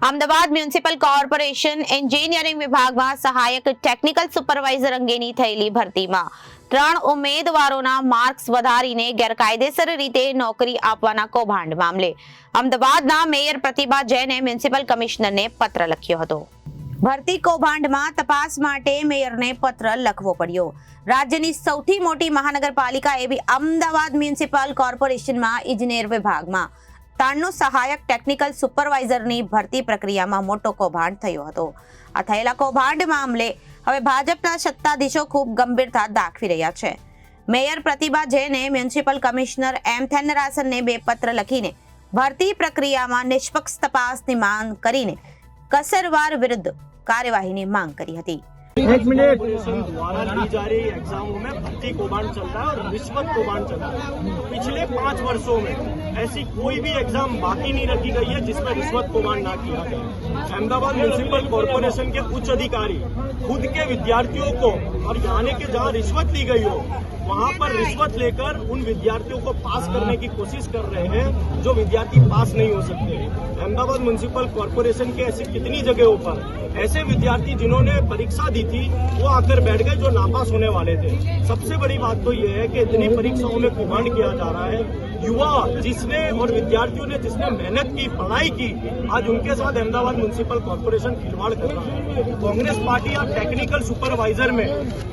Ahmedabad municipal corporation engineering વિભાગમાં સહાયક technical supervisor અંગેની થયેલી ભરતીમાં ત્રણ ઉમેદવારોના માર્ક્સ વધારીને ગેરકાયદેસર રીતે નોકરી આપવાના કૌભાંડ મામલે અમદાવાદના મેયર પ્રતિભા જૈને મ્યુનિસિપલ કમિશનરને પત્ર લખ્યો હતો. ભરતી કૌભાંડમાં તપાસ માટે મેયરને પત્ર લખવો પડ્યો. રાજ્યની સૌથી મોટી મહાનગરપાલિકા એવી અમદાવાદ મ્યુનિસિપલ કોર્પોરેશનમાં ઇજનેર વિભાગમાં તાણનું સહાયક ટેકનિકલ સુપરવાઇઝરની ભરતી પ્રક્રિયામાં મોટો કૌભાંડ થયો હતો. આ થયેલા કૌભાંડ મામલે હવે ભાજપના સત્તાધીશો ખૂબ ગંભીરતા દાખવી રહ્યા છે. મેયર પ્રતિભા જૈને મ્યુનિસિપલ કમિશનર એમ થેનરાસનને બે પત્ર લખીને ભરતી પ્રક્રિયામાં નિષ્પક્ષ તપાસની માંગ કરીને કસરવાર વિરુદ્ધ કાર્યવાહીની માંગ કરી હતી. एक मिनट। द्वारा ली जा रही एग्जामों में भर्ती कौभांड चल रहा है और रिश्वत कौभांड चल रहा है। पिछले पाँच वर्षों में ऐसी कोई भी एग्ज़ाम बाकी नहीं रखी गई है जिसमें रिश्वत कौभांड ना किया गया। अहमदाबाद म्यूनिसिपल कॉरपोरेशन के उच्च अधिकारी खुद के विद्यार्थियों को और यहाँ के जहाँ रिश्वत ली गई हो वहाँ पर रिश्वत लेकर उन विद्यार्थियों को पास करने की कोशिश कर रहे हैं जो विद्यार्थी पास नहीं हो सकते। अहमदाबाद म्यूनिसिपल कॉरपोरेशन के ऐसी कितनी जगहों पर ऐसे विद्यार्थी जिन्होंने परीक्षा दी थी वो आकर बैठ गए जो नापास होने वाले थे। सबसे बड़ी बात तो ये है कि इतनी परीक्षाओं में कुमांड किया जा रहा है। युवा जिसने और विद्यार्थियों ने, जिसने मेहनत की, पढ़ाई की, आज उनके साथ अहमदाबाद म्यूनिसिपल कॉर्पोरेशन खिलवाड़ कर रहा है। कांग्रेस पार्टी और टेक्निकल सुपरवाइजर में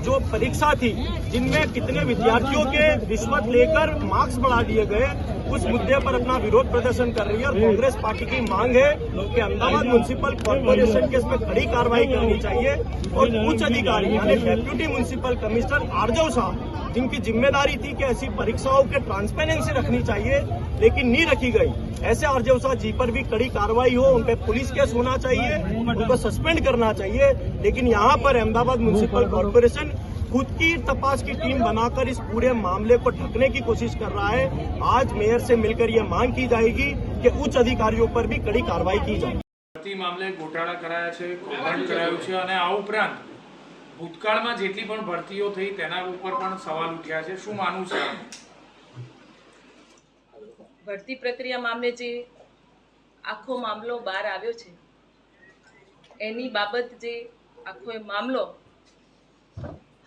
जो परीक्षा थी, जिनमें कितने विद्यार्थियों के रिश्वत लेकर मार्क्स बढ़ा दिए गए, उस मुद्दे पर अपना विरोध प्रदर्शन कर रही है और कांग्रेस पार्टी की मांग है कि अहमदाबाद म्यूनिसिपल कॉर्पोरेशन के इसमें कड़ी कार्रवाई करनी चाहिए और उच्च अधिकारी यानी डेप्यूटी म्यूनिसिपल कमिश्नर आरजव साहब, जिनकी ज़िम्मेदारी थी कि ऐसी परीक्षाओं के ट्रांसपेरेंसी रखनी चाहिए लेकिन नहीं रखी गई ऐसे आरजव साहब जी पर भी कड़ी कार्रवाई हो उन पर पुलिस केस होना चाहिए उनको सस्पेंड करना चाहिए लेकिन यहाँ पर अहमदाबाद म्यूनिसिपल कॉर्पोरेशन खुद की तपास की टीम बनाकर इस पूरे मामले को ढकने की कोशिश कर रहा है आज मेयर से मिलकर ये मांग की जाएगी कि उच्च अधिकारियों पर भी कड़ी कार्रवाई की जाए ભરતી મામલે ગોટાળા કરાયા છે કૌભાંડ કરાયું છે અને આ ઉપરાંત ભૂતકાળમાં જેટલી પણ ભરતીઓ થઈ તેના ઉપર પણ સવાલ ઉઠ્યા છે શું માનવું છે આપનું? ભરતી પ્રક્રિયા મામલે જે આખો મામલો બહાર આવ્યો છે, એની બાબત જે આખો એ મામલો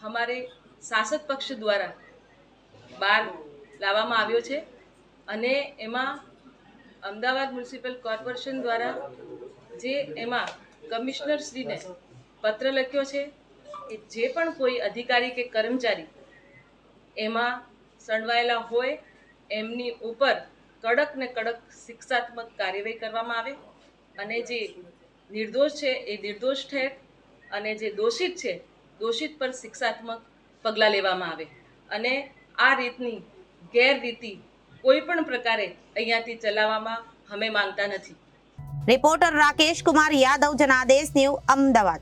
અમારે શાસક પક્ષ દ્વારા બહાર લાવવામાં આવ્યો છે અને એમાં અમદાવાદ મ્યુનિસિપલ કોર્પોરેશન દ્વારા જે એમાં કમિશનરશ્રીને પત્ર લખ્યો છે કે જે પણ કોઈ અધિકારી કે કર્મચારી એમાં સંડવાયેલા હોય, એમની ઉપર કડક ને કડક શિક્ષાત્મક કાર્યવાહી કરવામાં આવે અને જે નિર્દોષ છે એ નિર્દોષ ઠેર અને જે દોષિત છે દોષિત પર શિક્ષાત્મક પગલાં લેવામાં આવે. અને આ રીતની ગેરરીતિ કોઈ પણ પ્રકારે અહીંયાથી ચલાવવામાં અમે માંગતા નથી. Reporter Rakesh Kumar Yadav Janadesh new Ahmedabad.